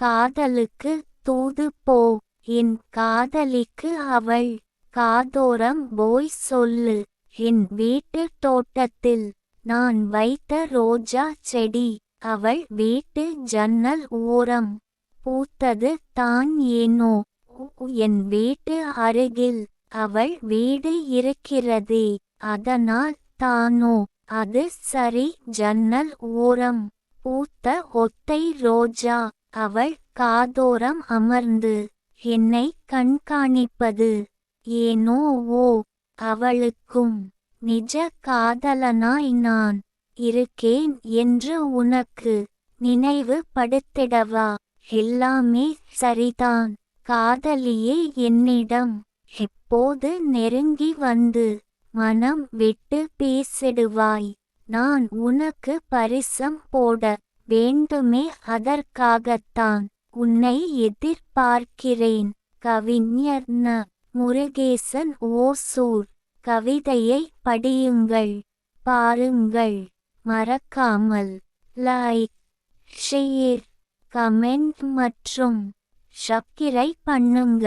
காதலுக்கு தூது போ. என் காதலிக்கு அவள். காதோரம் போய் சொல்லு. என் வீட்டு தோட்டத்தில் நான் வைத்த ரோஜா செடி. அவள் வீட்டு ஜன்னல் ஓரம். பூத்தது தான் ஏனோ. என் வீட்டு அருகில் அவள் வீடு இருக்கிறதே. அதனால் தானோ. அது சரி ஜன்னல் ஓரம். பூத்த ஒத்தை ரோஜா. அவள் காதோரம் அமர்ந்து என்னை கண்காணிப்பது. ஏனோ ஓ அவளுக்கும் நிஜ காதலனாய் நான் இருக்கேன் என்று உனக்கு நினைவு படுத்திடவா? எல்லாமே சரிதான். காதலியே என்னிடம் எப்போது நெருங்கி வந்து மனம் விட்டு பேசிடுவாய். நான் உனக்கு பரிசம் போட வேண்டுமே அதற்காகத்தான் உன்னை எதிர்பார்க்கிறேன். கவிஞர் ந. முருகேசன் ஓசூர். கவிதையை படியுங்கள் பாருங்கள் மறக்காமல் லைக் ஷேர் கமெண்ட் மற்றும் சப்கிரை பண்ணுங்க.